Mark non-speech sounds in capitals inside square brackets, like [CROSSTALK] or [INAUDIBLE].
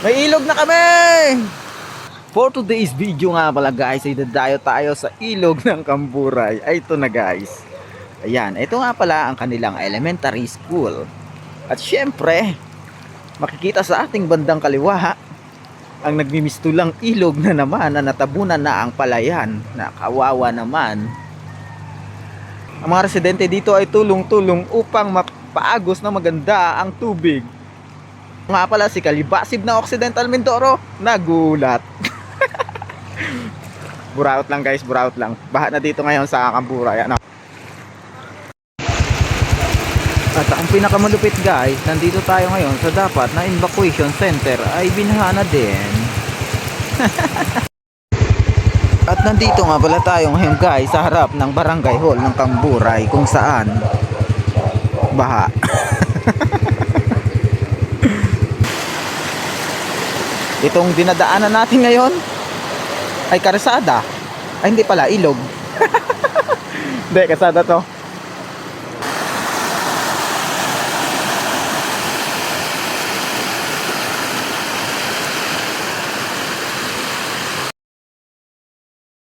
May ilog na kami! For today's video nga pala guys, ay dadayo tayo sa ilog [LAUGHS] ng Kamburay. Ay ito na guys. Ayan, ito nga pala ang kanilang elementary school. At syempre, makikita sa ating bandang kaliwa, ang nagmimistulang ilog na naman na natabunan na ang palayan. Nakawawa naman. Ang mga residente dito ay tulong-tulong upang mapaagos na maganda ang tubig. Nga pala si Kalibasib na Occidental Mindoro, nagulat. [LAUGHS] buraot lang guys, buraot lang. Baha na dito ngayon sa Kamburay. Ano? At ang pinakamalupit guys, nandito tayo ngayon sa dapat na evacuation center ay binaha na din. [LAUGHS] At nandito nga pala tayo ngayon guys sa harap ng barangay hall ng Kamburay kung saan baha. Itong dinadaanan natin ngayon ay karsada. Ay hindi pala, ilog. [LAUGHS] hindi, kasada to.